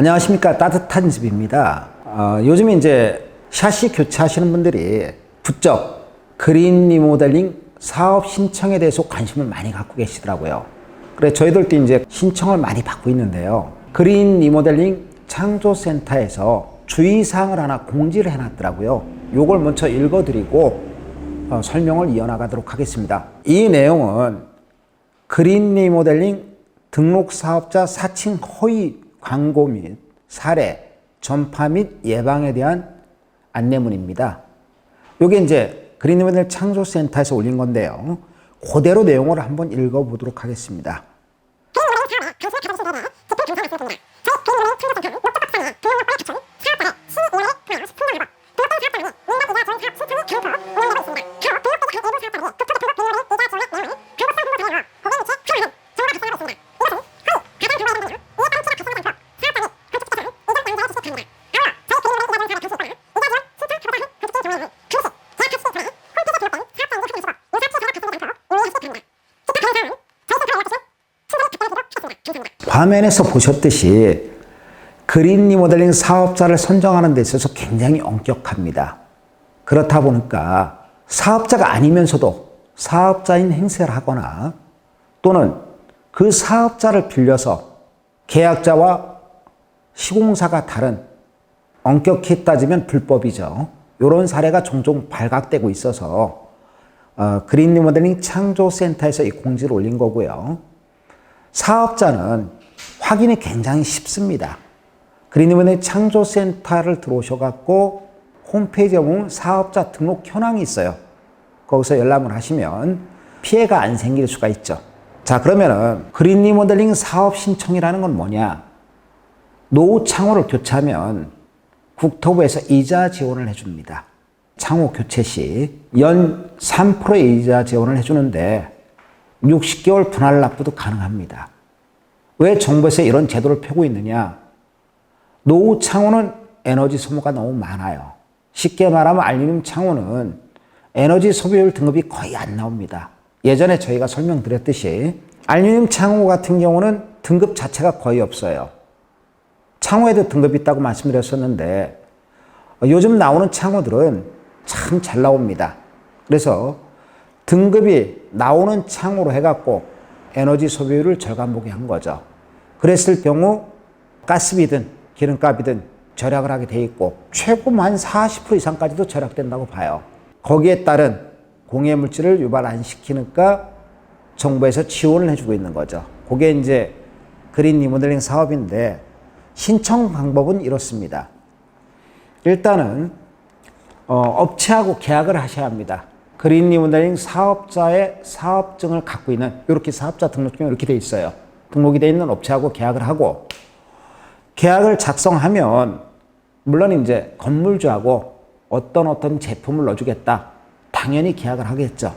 안녕하십니까 따뜻한 집입니다. 어, 요즘 이제 샤시 교체하시는 분들이 부쩍 그린 리모델링 사업 신청에 대해서 관심을 많이 갖고 계시더라고요. 그래 저희들도 이제 신청을 많이 받고 있는데요. 그린 리모델링 창조센터에서 주의사항을 하나 공지를 해놨더라고요. 요걸 먼저 읽어드리고 어, 설명을 이어나가도록 하겠습니다. 이 내용은 그린 리모델링 등록 사업자 사칭 허위 광고 및 사례 전파 및 예방에 대한 안내문입니다. 요게 이제 그린 리모델링 창조센터에서 올린 건데요. 그대로 내용을 한번 읽어보도록 하겠습니다. 화면에서 보셨듯이 그린 리모델링 사업자를 선정하는 데 있어서 굉장히 엄격합니다. 그렇다 보니까 사업자가 아니면서도 사업자인 행세를 하거나 또는 그 사업자를 빌려서 계약자와 시공사가 다른 엄격히 따지면 불법이죠. 이런 사례가 종종 발각되고 있어서 어, 그린 리모델링 창조센터에서 이 공지를 올린 거고요. 사업자는 확인이 굉장히 쉽습니다. 그린리모델링 창조센터를 들어오셔갖고 홈페이지에 보면 사업자 등록 현황이 있어요. 거기서 열람을 하시면 피해가 안 생길 수가 있죠. 자, 그러면은 그린 리모델링 사업 신청이라는 건 뭐냐? 노후 창호를 교체하면 국토부에서 이자 지원을 해줍니다. 창호 교체 시 연 3%의 이자 지원을 해주는데 60개월 분할 납부도 가능합니다. 왜 정부에서 이런 제도를 펴고 있느냐? 노후 창호는 에너지 소모가 너무 많아요. 쉽게 말하면 알루미늄 창호는 에너지 소비율 등급이 거의 안 나옵니다. 예전에 저희가 설명드렸듯이 알루미늄 창호 같은 경우는 등급 자체가 거의 없어요. 창호에도 등급이 있다고 말씀드렸었는데 요즘 나오는 창호들은 참 잘 나옵니다. 그래서 등급이 나오는 창호로 해갖고 에너지 소비율을 절감보게 한 거죠. 그랬을 경우 가스비든 기름값이든 절약을 하게 돼 있고 최고 한40% 이상까지도 절약된다고 봐요. 거기에 따른 공해 물질을 유발 안 시키니까 정부에서 지원을 해주고 있는 거죠. 그게 이제 그린 리모델링 사업인데 신청 방법은 이렇습니다. 일단은 어, 업체하고 계약을 하셔야 합니다. 그린 리모델링 사업자의 사업증을 갖고 있는 이렇게 사업자 등록증이 이렇게 돼 있어요. 등록이 돼 있는 업체하고 계약을 하고 계약을 작성하면 물론 이제 건물주하고 어떤 어떤 제품을 넣어주겠다. 당연히 계약을 하겠죠.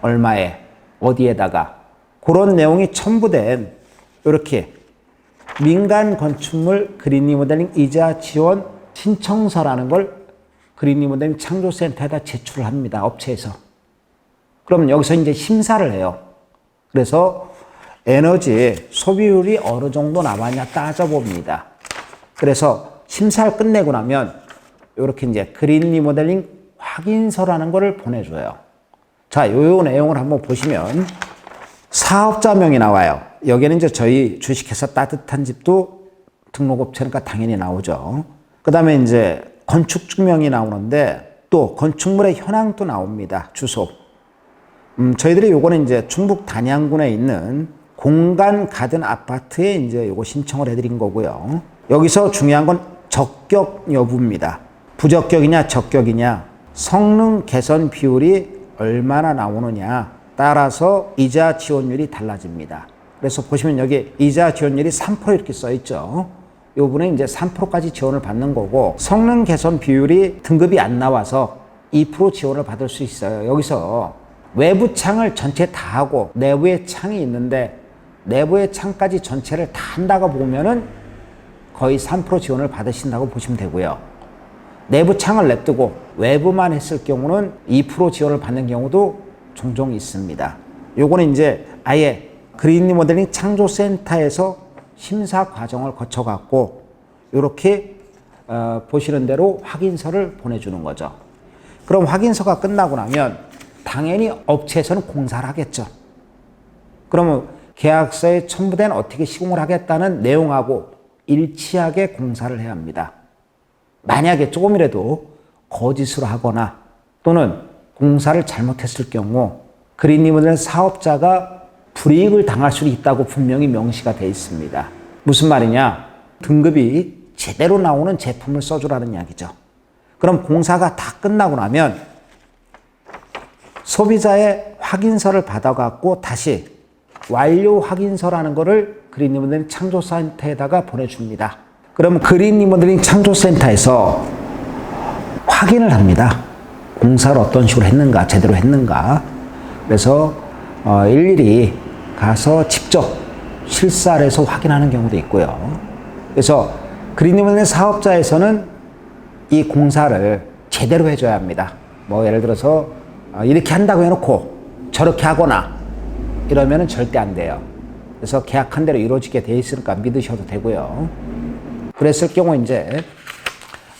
얼마에 어디에다가 그런 내용이 첨부된 이렇게 민간 건축물 그린 리모델링 이자 지원 신청서라는 걸 그린 리모델링 창조센터에다 제출을 합니다. 업체에서. 그럼 여기서 이제 심사를 해요. 그래서 에너지 소비율이 어느 정도 나왔냐 따져봅니다. 그래서 심사를 끝내고 나면 이렇게 이제 그린 리모델링 확인서라는 거를 보내줘요. 자, 요 내용을 한번 보시면 사업자명이 나와요. 여기는 이제 저희 주식회사 따뜻한 집도 등록업체니까 당연히 나오죠. 그 다음에 이제 건축주명이 나오는데 또 건축물의 현황도 나옵니다. 주소. 음, 저희들이 요거는 이제 충북 단양군에 있는 공간 가든 아파트에 이제 요거 신청을 해드린 거고요. 여기서 중요한 건 적격 여부입니다. 부적격이냐 적격이냐 성능 개선 비율이 얼마나 나오느냐 따라서 이자 지원율이 달라집니다. 그래서 보시면 여기 이자 지원율이 3% 이렇게 써 있죠. 요분에 이제 3%까지 지원을 받는 거고 성능 개선 비율이 등급이 안 나와서 2% 지원을 받을 수 있어요. 여기서 외부 창을 전체 다 하고 내부에 창이 있는데 내부의 창까지 전체를 다 한다고 보면은 거의 3% 지원을 받으신다고 보시면 되고요. 내부 창을 냅두고 외부만 했을 경우는 2% 지원을 받는 경우도 종종 있습니다. 요거는 이제 아예 그린 리모델링 창조센터에서 심사 과정을 거쳐갖고 이렇게 어, 보시는 대로 확인서를 보내주는 거죠. 그럼 확인서가 끝나고 나면 당연히 업체에서는 공사를 하겠죠. 그러면 계약서에 첨부된 어떻게 시공을 하겠다는 내용하고 일치하게 공사를 해야 합니다. 만약에 조금이라도 거짓으로 하거나 또는 공사를 잘못했을 경우 그린님은 사업자가 불이익을 당할 수 있다고 분명히 명시가 되어 있습니다. 무슨 말이냐? 등급이 제대로 나오는 제품을 써주라는 이야기죠. 그럼 공사가 다 끝나고 나면 소비자의 확인서를 받아갖고 다시 완료 확인서라는 거를 그린 리모델링 창조센터에다가 보내줍니다. 그럼 그린 리모델링 창조센터에서 확인을 합니다. 공사를 어떤 식으로 했는가, 제대로 했는가. 그래서 어, 일일이 가서 직접 실사를 해서 확인하는 경우도 있고요. 그래서 그린 리모델링 사업자에서는 이 공사를 제대로 해줘야 합니다. 뭐 예를 들어서 어, 이렇게 한다고 해놓고 저렇게 하거나 이러면은 절대 안 돼요. 그래서 계약한 대로 이루어지게 돼 있으니까 믿으셔도 되고요. 그랬을 경우 이제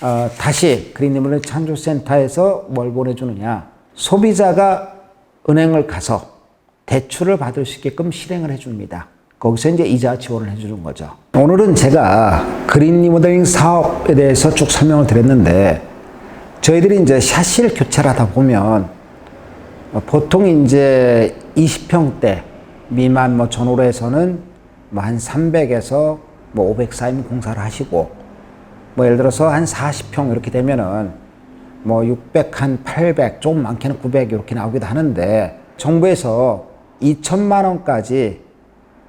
어, 다시 그린리모델 창조센터에서 뭘 보내주느냐 소비자가 은행을 가서 대출을 받을 수 있게끔 실행을 해줍니다. 거기서 이제 이자 지원을 해주는 거죠. 오늘은 제가 그린 리모델링 사업에 대해서 쭉 설명을 드렸는데 저희들이 이제 샤시를 교체를 하다 보면 보통 이제 20평대 미만 뭐 전후로에서는 뭐 한 300에서 뭐 500 사이면 공사를 하시고 뭐 예를 들어서 한 40평 이렇게 되면은 뭐 600, 한 800, 조금 많게는 900 이렇게 나오기도 하는데 정부에서 2천만 원까지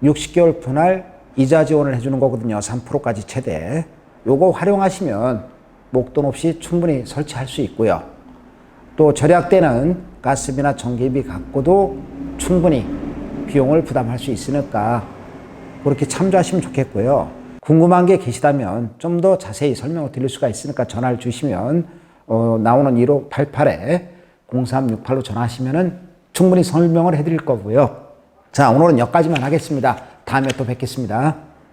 60개월 분할 이자 지원을 해주는 거거든요. 3%까지 최대. 요거 활용하시면 목돈 없이 충분히 설치할 수 있고요. 또 절약되는 가스비나 전기비 갖고도 충분히 비용을 부담할 수 있으니까 그렇게 참조하시면 좋겠고요. 궁금한 게 계시다면 좀 더 자세히 설명을 드릴 수가 있으니까 전화를 주시면 어, 나오는 1588에 0368로 전화하시면 충분히 설명을 해드릴 거고요. 자, 오늘은 여기까지만 하겠습니다. 다음에 또 뵙겠습니다.